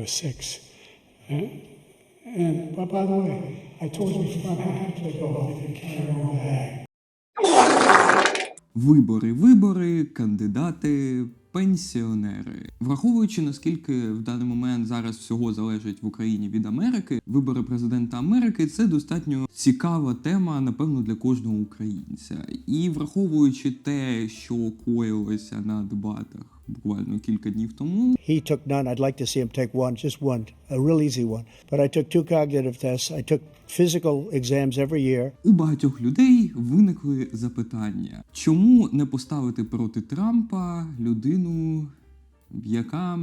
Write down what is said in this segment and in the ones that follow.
was six. And, and by the way, I told you from I have to go and carry my own bag. Вибори, вибори, кандидати, пенсіонери. Враховуючи наскільки в даний момент зараз всього залежить в Україні від Америки, вибори президента Америки це достатньо цікава тема, напевно, для кожного українця. І враховуючи те, що коїлося на дебатах буквально кілька днів тому, He took none. I'd like to see him take one, just one, a real easy one. But I took two cognitive tests. I took physical exams every year. у багатьох людей виникли запитання, чому не поставити проти Трампа людину, яка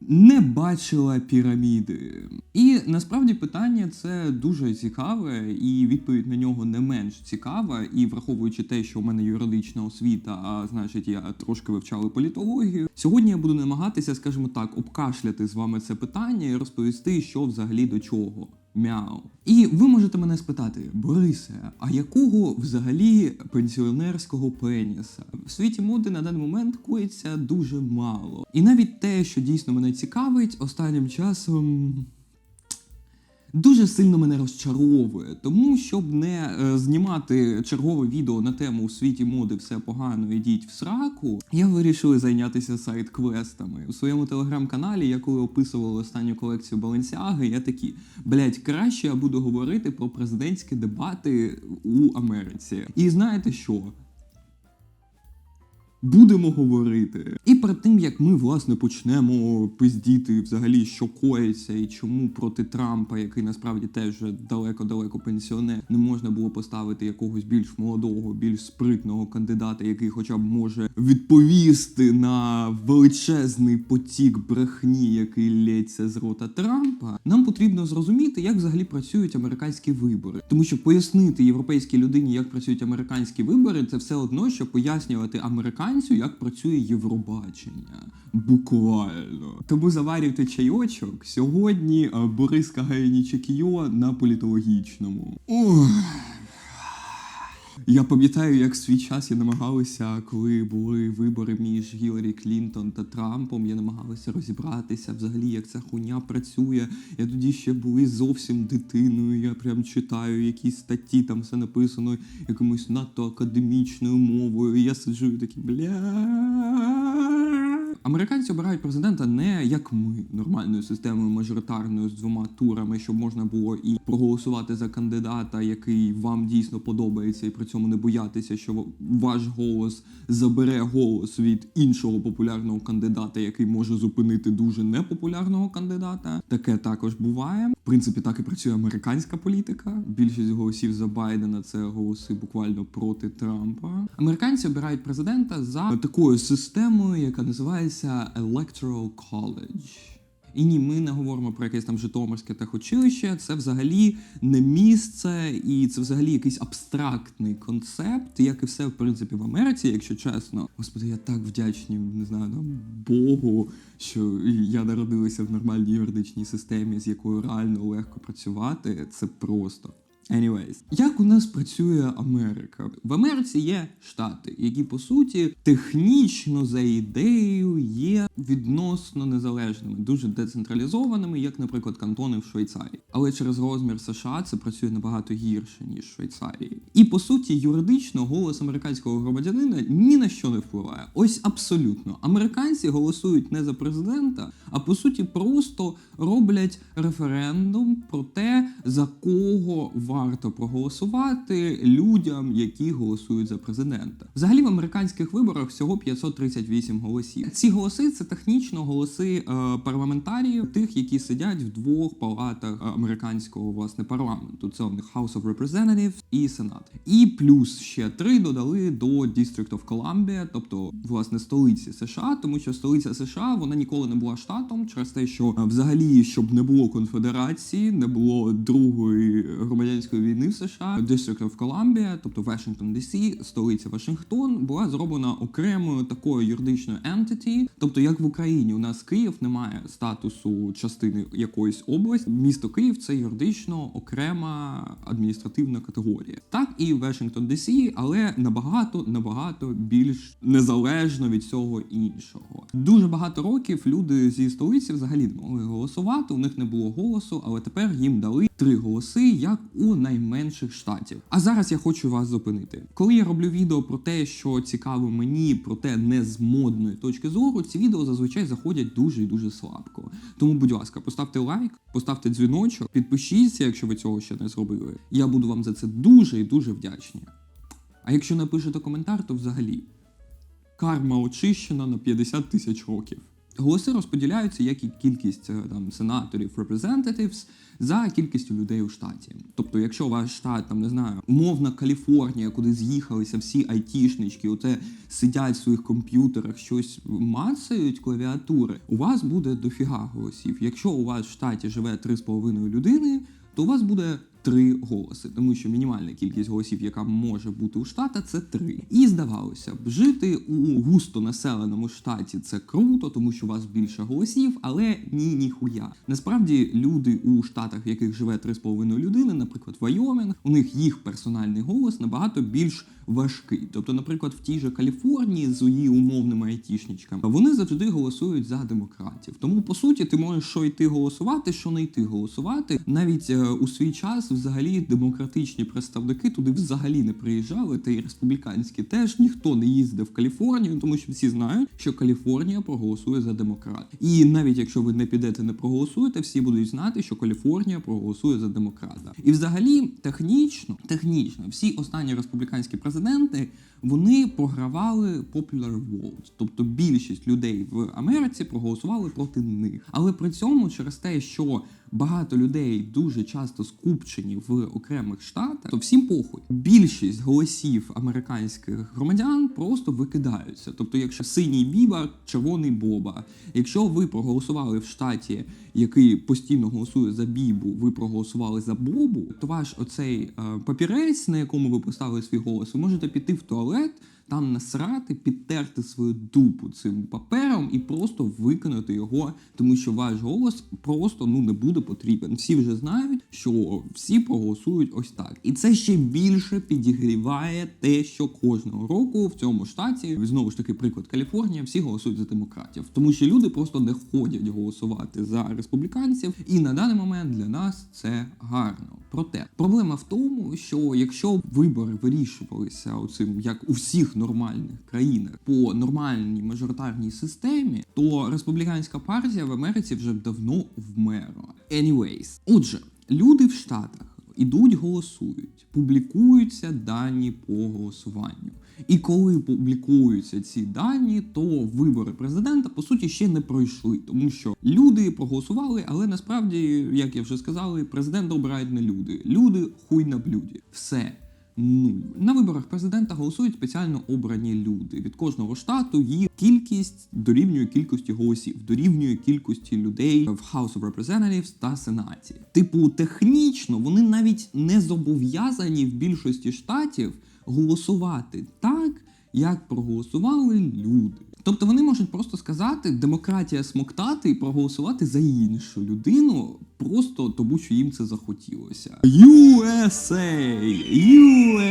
не бачила піраміди. І насправді питання це дуже цікаве, і відповідь на нього не менш цікава. І враховуючи те, що у мене юридична освіта, а значить, я трошки вивчала політологію. Сьогодні я буду намагатися, скажімо так, обкашляти з вами це питання і розповісти, що взагалі до чого. Мяу. І ви можете мене спитати, Борисе, а якого взагалі пенсіонерського пеніса? В світі моди на даний момент коїться дуже мало. І навіть те, що дійсно мене цікавить, останнім часом. Дуже сильно мене розчаровує, тому щоб не е, знімати чергове відео на тему у світі моди все погано, ідіть в сраку. Я вирішив зайнятися сайт-квестами. У своєму телеграм-каналі, я коли описував останню колекцію Balenciaga, я такі, блять, краще я буду говорити про президентські дебати у Америці. І знаєте що? Будемо говорити. І перед тим як ми власне почнемо пиздіти взагалі, що коїться і чому проти Трампа, який насправді теж далеко-далеко пенсіонер, не можна було поставити якогось більш молодого, більш спритного кандидата, який хоча б може відповісти на величезний потік брехні, який лється з рота Трампа. Нам потрібно зрозуміти, як взагалі працюють американські вибори, тому що пояснити європейській людині, як працюють американські вибори, це все одно, що пояснювати американцю, як працює Євробачення. Буквально. Тому заварюйте чайочок. Сьогодні е, Борис Кагаєнічекіо на політологічному. Ох. Я пам'ятаю, як свій час я намагалася, коли були вибори між Гіларі Клінтон та Трампом. Я намагалася розібратися взагалі, як ця хуйня працює. Я тоді ще були зовсім дитиною. Я прям читаю якісь статті, там все написано якимось надто академічною мовою. Я сиджу і такий бля. Американці обирають президента не як ми, нормальною системою мажоритарною з двома турами, щоб можна було і проголосувати за кандидата, який вам дійсно подобається, і при цьому не боятися, що ваш голос забере голос від іншого популярного кандидата, який може зупинити дуже непопулярного кандидата. Таке також буває. В принципі, так і працює американська політика. Більшість голосів за Байдена це голоси буквально проти Трампа. Американці обирають президента за такою системою, яка називається Electoral College. І ні, ми не говоримо про якесь там Житомирське техучилище. Це взагалі не місце, і це взагалі якийсь абстрактний концепт, як і все в принципі в Америці, якщо чесно. Господи, я так вдячний, не знаю, там Богу, що я народилася в нормальній юридичній системі, з якою реально легко працювати. Це просто. Anyways, як у нас працює Америка? В Америці є штати, які по суті технічно за ідеєю є відносно незалежними, дуже децентралізованими, як, наприклад, кантони в Швейцарії. Але через розмір США це працює набагато гірше ніж Швейцарії. І по суті, юридично голос американського громадянина ні на що не впливає. Ось абсолютно. Американці голосують не за президента, а по суті просто роблять референдум про те, за кого варто проголосувати людям, які голосують за президента. Взагалі в американських виборах всього 538 голосів. Ці голоси це технічно голоси е, парламентаріїв, тих, які сидять в двох палатах е, американського власне парламенту. Це у них House of Representatives і Сенат. І плюс ще три додали до District of Columbia, тобто власне столиці США, тому що столиця США вона ніколи не була штатом через те, що е, взагалі щоб не було конфедерації, не було другої громадянської війни в США. District of Columbia, тобто Вашингтон DC, столиця Вашингтон, була зроблена окремою такою юридичною entity. Тобто, як в Україні, у нас Київ не має статусу частини якоїсь області. Місто Київ це юридично окрема адміністративна категорія. Так і Вашингтон DC, але набагато набагато більш незалежно від всього іншого. Дуже багато років люди зі столиці взагалі не могли голосувати. У них не було голосу, але тепер їм дали три голоси, як у найменших штатів. А зараз я хочу вас зупинити. Коли я роблю відео про те, що цікаво мені, проте не з модної точки зору, ці відео зазвичай заходять дуже і дуже слабко. Тому, будь ласка, поставте лайк, поставте дзвіночок, підпишіться, якщо ви цього ще не зробили. Я буду вам за це дуже і дуже вдячний. А якщо напишете коментар, то взагалі карма очищена на 50 тисяч років. Голоси розподіляються, як і кількість е, там сенаторів representatives за кількістю людей у штаті. Тобто, якщо ваш штат, там не знаю, умовна Каліфорнія, куди з'їхалися всі айтішнички, оце сидять в своїх комп'ютерах, щось мацають клавіатури, у вас буде дофіга голосів. Якщо у вас в штаті живе 3,5 людини, то у вас буде три голоси, тому що мінімальна кількість голосів, яка може бути у штата, це три. І здавалося б, жити у густо населеному штаті це круто, тому що у вас більше голосів, але ні, ніхуя. Насправді люди у штатах, в яких живе 3,5 людини, наприклад, Вайомінг, у них їх персональний голос набагато більш важкий. Тобто, наприклад, в тій же Каліфорнії з її умовними айтішничками, вони завжди голосують за демократів. Тому по суті, ти можеш що йти голосувати, що не йти голосувати. Навіть е, у свій час, взагалі, демократичні представники туди взагалі не приїжджали, та й республіканські теж ніхто не їздив в Каліфорнію, тому що всі знають, що Каліфорнія проголосує за демократ. І навіть якщо ви не підете, не проголосуєте, всі будуть знати, що Каліфорнія проголосує за демократа. І взагалі, технічно, технічно, всі останні республіканські президенти вони програвали Popular Vote. тобто більшість людей в Америці проголосували проти них. Але при цьому через те, що багато людей дуже часто скупчені в окремих штатах, то всім похуй. Більшість голосів американських громадян просто викидаються. Тобто, якщо синій біба, червоний боба. Якщо ви проголосували в штаті, який постійно голосує за бібу, ви проголосували за бобу, то ваш оцей е, папірець, на якому ви поставили свій голос, ви можете піти в туалет. Там насрати, підтерти свою дупу цим папером і просто виконати його, тому що ваш голос просто ну не буде потрібен. Всі вже знають, що всі проголосують ось так, і це ще більше підігріває те, що кожного року в цьому штаті знову ж таки приклад Каліфорнія, всі голосують за демократів, тому що люди просто не ходять голосувати за республіканців, і на даний момент для нас це гарно. Проте проблема в тому, що якщо вибори вирішувалися оцим, як у всіх нормальних країнах по нормальній мажоритарній системі, то республіканська партія в Америці вже давно вмерла. Anyways, отже, люди в Штатах ідуть, голосують, публікуються дані по голосуванню. І коли публікуються ці дані, то вибори президента по суті ще не пройшли, тому що люди проголосували, але насправді, як я вже сказали, президента обирають не люди. Люди хуй на блюді. Все. Нуль. На виборах президента голосують спеціально обрані люди. Від кожного штату їх кількість дорівнює кількості голосів, дорівнює кількості людей в House of Representatives та Сенаті. Типу, технічно вони навіть не зобов'язані в більшості штатів голосувати так, як проголосували люди. Тобто вони можуть просто сказати демократія смоктати і проголосувати за іншу людину, просто тому що їм це захотілося. USA!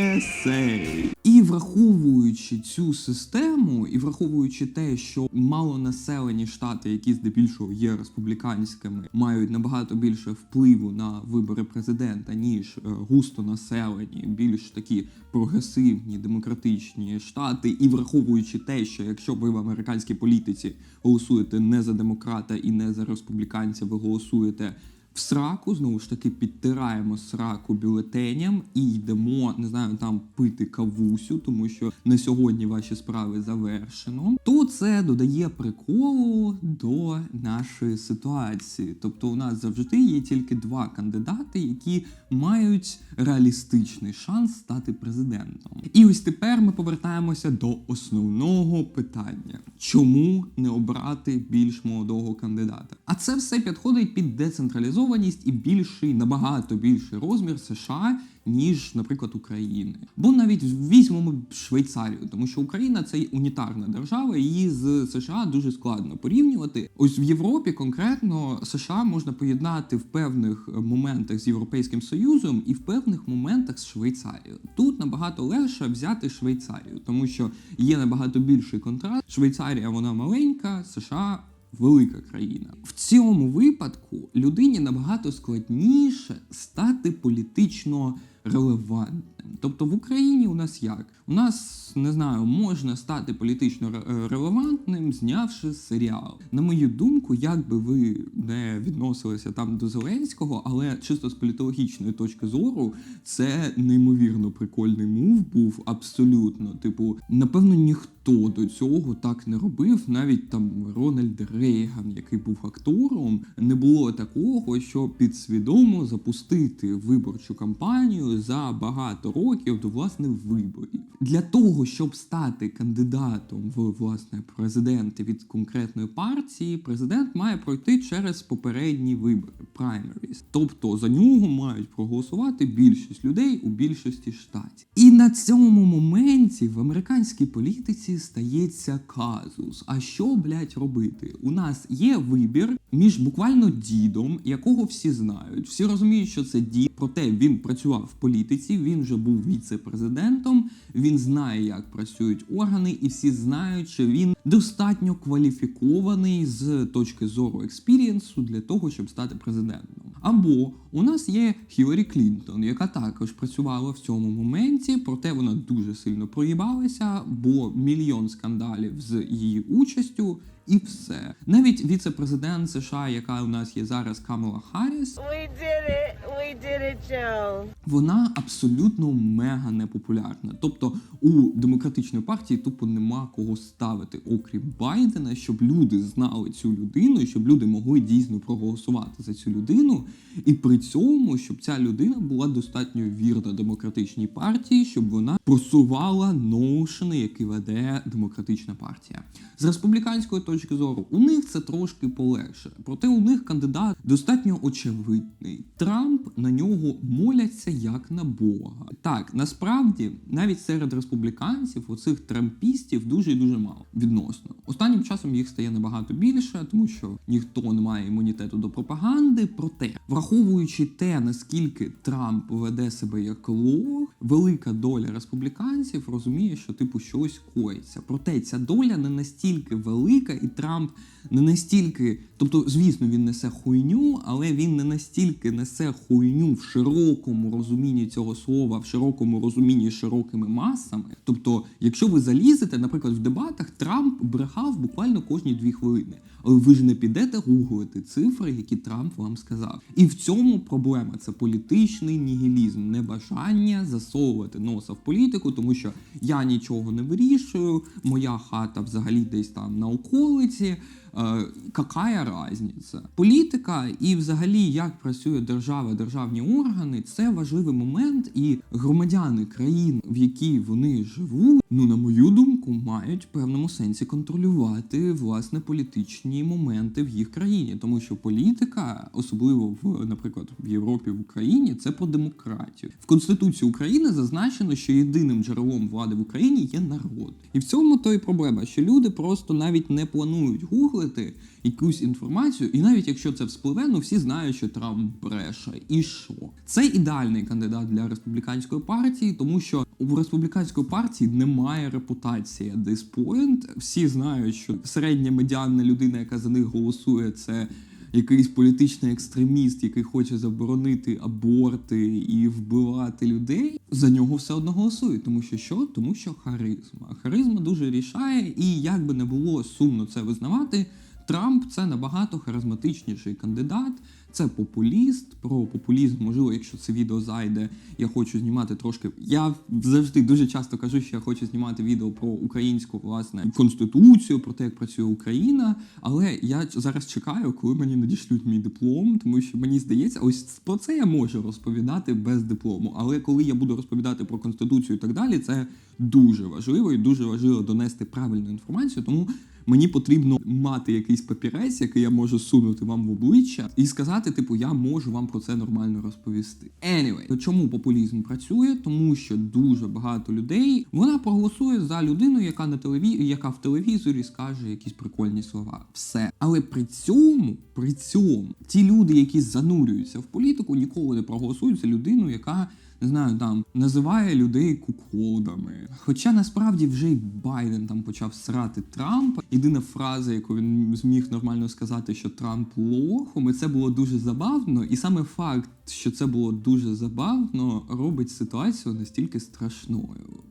USA! Враховуючи цю систему, і враховуючи те, що малонаселені штати, які здебільшого є республіканськими, мають набагато більше впливу на вибори президента, ніж е, густо населені, більш такі прогресивні демократичні штати, і враховуючи те, що якщо ви в американській політиці голосуєте не за демократа і не за республіканця, ви голосуєте сраку, знову ж таки, підтираємо сраку бюлетеням і йдемо, не знаю, там пити кавусю, тому що на сьогодні ваші справи завершено. То це додає приколу до нашої ситуації. Тобто, у нас завжди є тільки два кандидати, які мають реалістичний шанс стати президентом. І ось тепер ми повертаємося до основного питання: чому не обрати більш молодого кандидата? А це все підходить під децентралізовану централізованість і більший, набагато більший розмір США, ніж, наприклад, України. Бо навіть візьмемо Швейцарію, тому що Україна це унітарна держава, її з США дуже складно порівнювати. Ось в Європі конкретно США можна поєднати в певних моментах з Європейським Союзом і в певних моментах з Швейцарією. Тут набагато легше взяти Швейцарію, тому що є набагато більший контраст. Швейцарія вона маленька, США велика країна. В цьому випадку людині набагато складніше стати політично релевантним. Тобто в Україні у нас як? У нас не знаю, можна стати політично ре- релевантним, знявши серіал. На мою думку, як би ви не відносилися там до Зеленського, але чисто з політологічної точки зору, це неймовірно прикольний мув був абсолютно. Типу, напевно, ніхто до цього так не робив. Навіть там Рональд Рейган, який був актором, не було такого, що підсвідомо запустити виборчу кампанію за багато років до власне виборів. Для того, щоб стати кандидатом в власне президенти від конкретної партії, президент має пройти через попередні вибори праймеріс. Тобто за нього мають проголосувати більшість людей у більшості штатів. І на цьому моменті в американській політиці стається казус. А що, блядь, робити? У нас є вибір між буквально дідом, якого всі знають. Всі розуміють, що це дід, проте він працював політиці, він вже був віце-президентом, він знає, як працюють органи, і всі знають, що він достатньо кваліфікований з точки зору експірієнсу для того, щоб стати президентом. Або у нас є Хіларі Клінтон, яка також працювала в цьому моменті, проте вона дуже сильно проїбалася, бо мільйон скандалів з її участю. І все. Навіть віце-президент США, яка у нас є зараз Камала Харріс, We did it. We did it, Joe. вона абсолютно мега непопулярна. Тобто у демократичної партії тупо нема кого ставити, окрім Байдена, щоб люди знали цю людину, і щоб люди могли дійсно проголосувати за цю людину. І при цьому, щоб ця людина була достатньо вірна демократичній партії, щоб вона просувала ноушени, які веде демократична партія. З республіканської точки зору, у них це трошки полегше. Проте у них кандидат достатньо очевидний. Трамп на нього моляться як на Бога. Так, насправді, навіть серед республіканців оцих трампістів дуже і дуже мало відносно. Останнім часом їх стає набагато більше, тому що ніхто не має імунітету до пропаганди. Проте, враховуючи те, наскільки Трамп веде себе як лох, велика доля республіканців розуміє, що типу щось коїться. Проте ця доля не настільки велика, і Трамп не настільки, тобто, звісно, він несе хуйню, але він не настільки несе хуйню в широкому розумінні цього слова, в широкому розумінні широкими масами. Тобто, якщо ви залізете, наприклад, в дебатах, Трамп брехав буквально кожні дві хвилини. Але ви ж не підете гуглити цифри, які Трамп вам сказав. І в цьому проблема це політичний нігілізм, небажання засовувати носа в політику, тому що я нічого не вирішую, моя хата взагалі десь там на околиці. Е, Какая разниця? Політика і взагалі як працює держава, державні органи це важливий момент, і громадяни країн, в якій вони живуть, ну на мою думку, мають в певному сенсі контролювати власне політичні моменти в їх країні, тому що політика, особливо в, наприклад, в Європі, в Україні, це про демократію. В Конституції України зазначено, що єдиним джерелом влади в Україні є народ, і в цьому то і проблема, що люди просто навіть не планують гуглити якусь інформацію, і навіть якщо це вспливе, ну всі знають, що Трамп бреше. І що? Це ідеальний кандидат для республіканської партії, тому що у республіканської партії немає репутації at this point. Всі знають, що середня медіанна людина, яка за них голосує, це. Якийсь політичний екстреміст, який хоче заборонити аборти і вбивати людей, за нього все одно голосують. Тому що що? Тому що харизма. Харизма дуже рішає, і як би не було сумно це визнавати, Трамп це набагато харизматичніший кандидат. Це популіст. Про популізм, можливо, якщо це відео зайде, я хочу знімати трошки. Я завжди дуже часто кажу, що я хочу знімати відео про українську власне конституцію, про те, як працює Україна. Але я зараз чекаю, коли мені надішлють мій диплом, тому що мені здається, ось про це я можу розповідати без диплому. Але коли я буду розповідати про конституцію і так далі, це дуже важливо і дуже важливо донести правильну інформацію. Тому Мені потрібно мати якийсь папірець, який я можу сунути вам в обличчя, і сказати, типу, я можу вам про це нормально розповісти. Anyway, чому популізм працює? Тому що дуже багато людей вона проголосує за людину, яка на телеві... яка в телевізорі скаже якісь прикольні слова. Все. Але при цьому, при цьому, ті люди, які занурюються в політику, ніколи не проголосують за людину, яка не знаю, там називає людей куколдами. Хоча насправді вже й Байден там почав срати Трампа. Єдина фраза, яку він зміг нормально сказати, що Трамп лохом, і це було дуже забавно. І саме факт, що це було дуже забавно, робить ситуацію настільки страшною.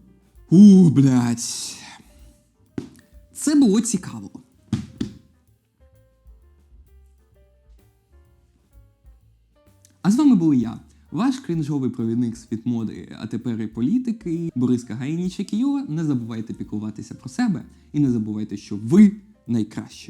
У, блядь. Це було цікаво. А з вами були я, ваш крінжовий провідник світ моди, а тепер і політики, Бориска Гайніча Києва. Не забувайте піклуватися про себе і не забувайте, що ви найкраще.